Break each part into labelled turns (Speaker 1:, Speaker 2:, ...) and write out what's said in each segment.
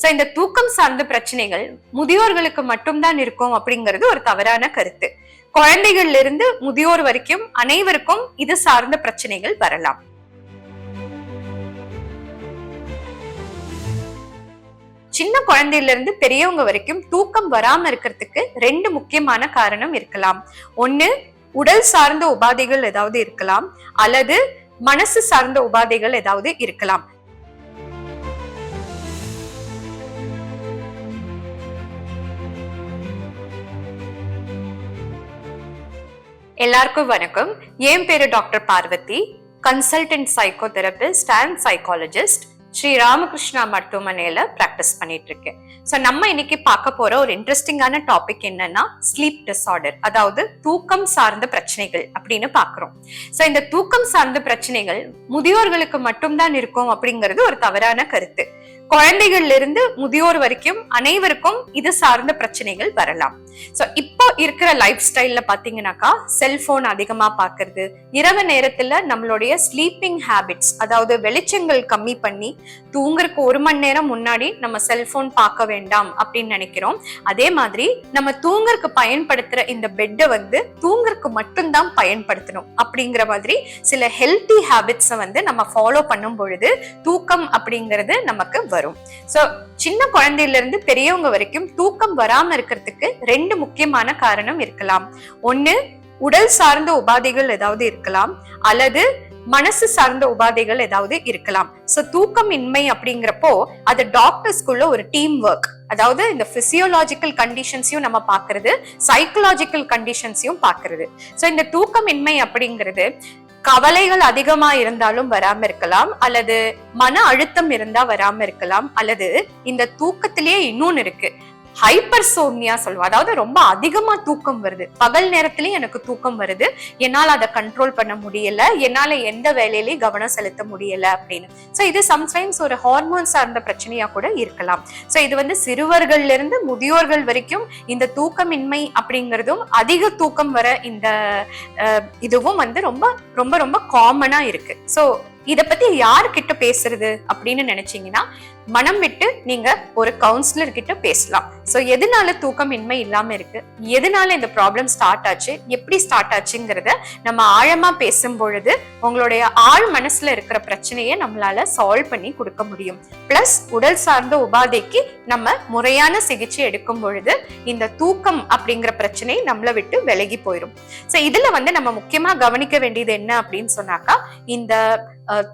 Speaker 1: So இந்த தூக்கம் சார்ந்த பிரச்சனைகள் முதியோர்களுக்கு மட்டும்தான் இருக்கும் அப்படிங்கிறது ஒரு தவறான கருத்து. குழந்தைகள்ல இருந்து முதியோர் வரைக்கும் அனைவருக்கும் இது சார்ந்த பிரச்சனைகள் வரலாம். சின்ன குழந்தையில இருந்து பெரியவங்க வரைக்கும் தூக்கம் வராம இருக்கிறதுக்கு ரெண்டு முக்கியமான காரணம் இருக்கலாம். ஒண்ணு உடல் சார்ந்த உபாதைகள் ஏதாவது இருக்கலாம். அல்லது மனசு சார்ந்த உபாதைகள் ஏதாவது இருக்கலாம். எல்லாருக்கும் வணக்கம். என் பேரு doctor Parvathi. Consultant psycho therapist and psychologist Sri Ramakrishna மருத்துவமனையில பிராக்டிஸ் பண்ணிட்டு இருக்கேன். ஸோ நம்ம இன்னைக்கு பார்க்க போற ஒரு இன்ட்ரெஸ்டிங்கான டாபிக் என்னன்னா ஸ்லீப் டிஸார்டர் அதாவது தூக்கம் சார்ந்த பிரச்சனைகள் அப்படின்னு பாக்குறோம் ஸோ இந்த தூக்கம் சார்ந்த பிரச்சனைகள் முதியோர்களுக்கு மட்டும்தான் இருக்கும் அப்படிங்கிறது ஒரு தவறான கருத்து. குழந்தைகள்ல இருந்து முதியோர் வரைக்கும் அனைவருக்கும் இது சார்ந்த பிரச்சனைகள் வரலாம். சோ இப்போ இருக்கிற லைஃப் ஸ்டைல்ல பாத்தீங்கன்னாக்கா செல்போன் அதிகமா பாக்குறது இரவு நேரத்துல நம்மளுடைய ஸ்லீப்பிங் ஹேபிட்ஸ் அதாவது வெளிச்சங்கள் கம்மி பண்ணி தூங்குறதுக்கு ஒரு மணி நேரம் முன்னாடி நம்ம செல்போன் பார்க்க வேண்டாம் அப்படின்னு நினைக்கிறோம். அதே மாதிரி நம்ம தூங்குறதுக்கு பயன்படுத்துற இந்த பெட்டை வந்து தூங்குறதுக்கு மட்டும்தான் பயன்படுத்தணும் அப்படிங்கிற மாதிரி சில ஹெல்த்தி ஹேபிட்ஸை வந்து நம்ம ஃபாலோ பண்ணும் பொழுது தூக்கம் அப்படிங்கிறது நமக்கு வரும். சோ சின்ன குழந்தையில இருந்து பெரியவங்க வரைக்கும் தூக்கம் வராம இருக்கிறதுக்கு ரெண்டு முக்கியமான காரணம் இருக்கலாம். ஒண்ணு உடல் சார்ந்த உபாதைகள் ஏதாவது இருக்கலாம். அல்லது மனசு சார்ந்த உபாதைகள் ஏதாவது இருக்கலாம். சோ தூக்கம் இன்மை அப்படிங்கிறப்போ அது டாக்டர்ஸ்குள்ள ஒரு டீம் ஒர்க் அதாவது இந்த பிசியோலாஜிக்கல் கண்டிஷன்ஸையும் நம்ம பாக்குறது சைக்கலாஜிக்கல் கண்டிஷன்ஸையும் பாக்குறது சோ இந்த தூக்கமின்மை அப்படிங்கிறது கவலைகள் அதிகமா இருந்தாலும் வராம இருக்கலாம் அல்லது மன அழுத்தம் இருந்தா வராம இருக்கலாம் அல்லது இந்த தூக்கத்திலேயே இன்னொன்னு இருக்கு. ஹைப்பர் சோம்னியா சொல்லுவோம் அதாவது ரொம்ப அதிகமா தூக்கம் வருது. பகல் நேரத்திலயும் எனக்கு தூக்கம் வருது. என்னால அதை கண்ட்ரோல் பண்ண முடியல. என்னால எந்த வேலையிலயும் கவனம் செலுத்த முடியல அப்படின்னு. சோ இது சம்டைம்ஸ் ஒரு ஹார்மோன் சார்ந்த பிரச்சனையா கூட இருக்கலாம். சோ இது வந்து சிறுவர்கள்ல இருந்து முதியோர்கள் வரைக்கும் இந்த தூக்கமின்மை அப்படிங்கிறதும் அதிக தூக்கம் வர இந்த இதுவும் வந்து ரொம்ப ரொம்ப ரொம்ப காமனா இருக்கு. சோ இத பத்தி யார்கிட்ட பேசுறது அப்படின்னு நினைச்சீங்கன்னா மனம் விட்டு நீங்க ஒரு கவுன்சிலர் கிட்ட பேசலாம். சோ எதனால தூக்கம் இன்மை இல்லாம இருக்கு? எதனால இந்த ப்ராப்ளம் ஸ்டார்ட் ஆச்சு? எப்படி ஸ்டார்ட் ஆச்சுங்கிறத நம்ம ஆழமா பேசும் பொழுது உங்களுடைய ஆழ் மனசுல இருக்கிற பிரச்சனையை நம்மளால சால்வ் பண்ணி கொடுக்க முடியும். பிளஸ் உடல் சார்ந்த உபாதைக்கு நம்ம முறையான சிகிச்சை எடுக்கும் பொழுது இந்த தூக்கம் அப்படிங்கிற பிரச்சனை நம்மளை விட்டு விலகி போயிடும் சோ இதுல வந்து நம்ம முக்கியமா கவனிக்க வேண்டியது என்ன அப்படின்னு சொன்னாக்கா இந்த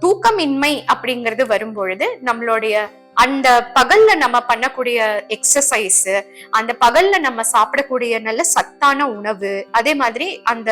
Speaker 1: தூக்கமின்மை அப்படிங்கிறது வரும் பொழுது நம்மளுடைய அந்த பகல்ல நம்ம பண்ணக்கூடிய எக்ஸசைஸ் அந்த பகல்ல நம்ம சாப்பிடக்கூடிய நல்ல சத்தான உணவு அதே மாதிரி அந்த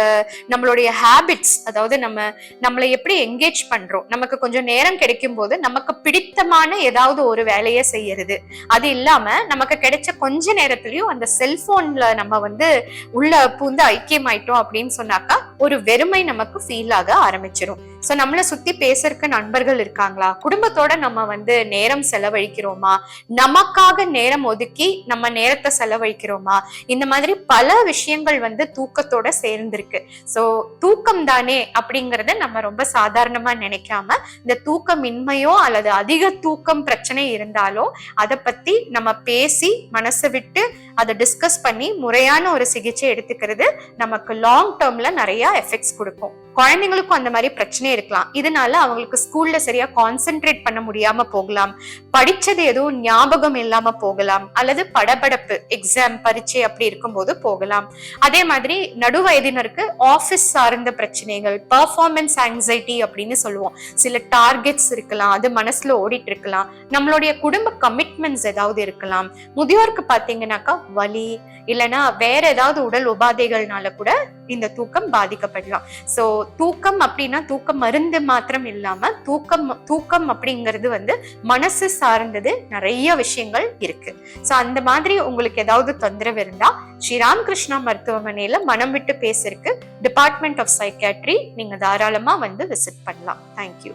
Speaker 1: நம்மளுடைய ஹேபிட்ஸ் அதாவது நம்ம நம்மளை எப்படி என்கேஜ் பண்றோம் நமக்கு கொஞ்சம் நேரம் கிடைக்கும் போது நமக்கு பிடித்தமான ஏதாவது ஒரு வேலையை செய்யறது. அது இல்லாம நமக்கு கிடைச்ச கொஞ்ச நேரத்திலயும் அந்த செல்போன்ல நம்ம வந்து உள்ள பூந்து ஐக்கியமாயிட்டோம் அப்படின்னு சொன்னாக்கா ஒரு வெறுமை நமக்கு ஃபீல் ஆக ஆரம்பிச்சிடும் ஸோ நம்மளை சுத்தி பேசுறதுக்கு நண்பர்கள் இருக்காங்களா? குடும்பத்தோட நம்ம வந்து நேரம் செலவழிக்கிறோமா? நமக்காக நேரம் ஒதுக்கி நம்ம நேரத்தை செலவழிக்கிறோமா? இந்த மாதிரி பல விஷயங்கள் வந்து தூக்கத்தோட சேர்ந்திருக்கு. ஸோ தூக்கம் தானே அப்படிங்கிறத நம்ம ரொம்ப சாதாரணமா நினைக்காம இந்த தூக்கமின்மையோ அல்லது அதிக தூக்கம் பிரச்சனை இருந்தாலோ அதை பத்தி நம்ம பேசி மனசை விட்டு அதை டிஸ்கஸ் பண்ணி முறையான ஒரு சிகிச்சை எடுத்துக்கிறது நமக்கு லாங் டேர்ம்ல நிறைய எஃபெக்ட்ஸ் கொடுக்கும். குழந்தைங்களுக்கும் அந்த மாதிரி பிரச்சனை இருக்கலாம். இதனால அவங்களுக்கு ஸ்கூல்ல சரியா கான்சென்ட்ரேட் பண்ண முடியாம போகலாம். படிச்சது எதுவும் ஞாபகம் இல்லாம போகலாம். அல்லது படபடப்பு எக்ஸாம் பரீட்சை அப்படி இருக்கும்போது போகலாம். அதே மாதிரி நடுவயதினருக்கு ஆபீஸ் சார்ந்த பிரச்சனைகள் பர்ஃபார்மன்ஸ் ஆங்ஸைட்டி அப்படின்னு சொல்லுவோம். சில டார்கெட்ஸ் இருக்கலாம். அது மனசுல ஓடிட்டு இருக்கலாம். நம்மளுடைய குடும்ப ட்ரீட்மெண்ட்ஸ் ஏதாவது இருக்கலாம். முதியோருக்கு பாத்தீங்கன்னாக்கா வலி இல்லைன்னா வேற ஏதாவது உடல் உபாதைகள்னால கூட இந்த தூக்கம் பாதிக்கப்படலாம். சோ தூக்கம் அப்படின்னா தூக்கம் மருந்து மாத்திரம் இல்லாம தூக்கம் தூக்கம் அப்படிங்கிறது வந்து மனசு சார்ந்தது நிறைய விஷயங்கள் இருக்கு. சோ அந்த மாதிரி உங்களுக்கு ஏதாவது தொந்தரவு இருந்தா ஸ்ரீ கிருஷ்ணா மருத்துவமனையில மனம் விட்டு பேசிருக்கு டிபார்ட்மெண்ட் ஆஃப் சைக்காட்ரி நீங்க தாராளமா வந்து விசிட் பண்ணலாம். தேங்க்யூ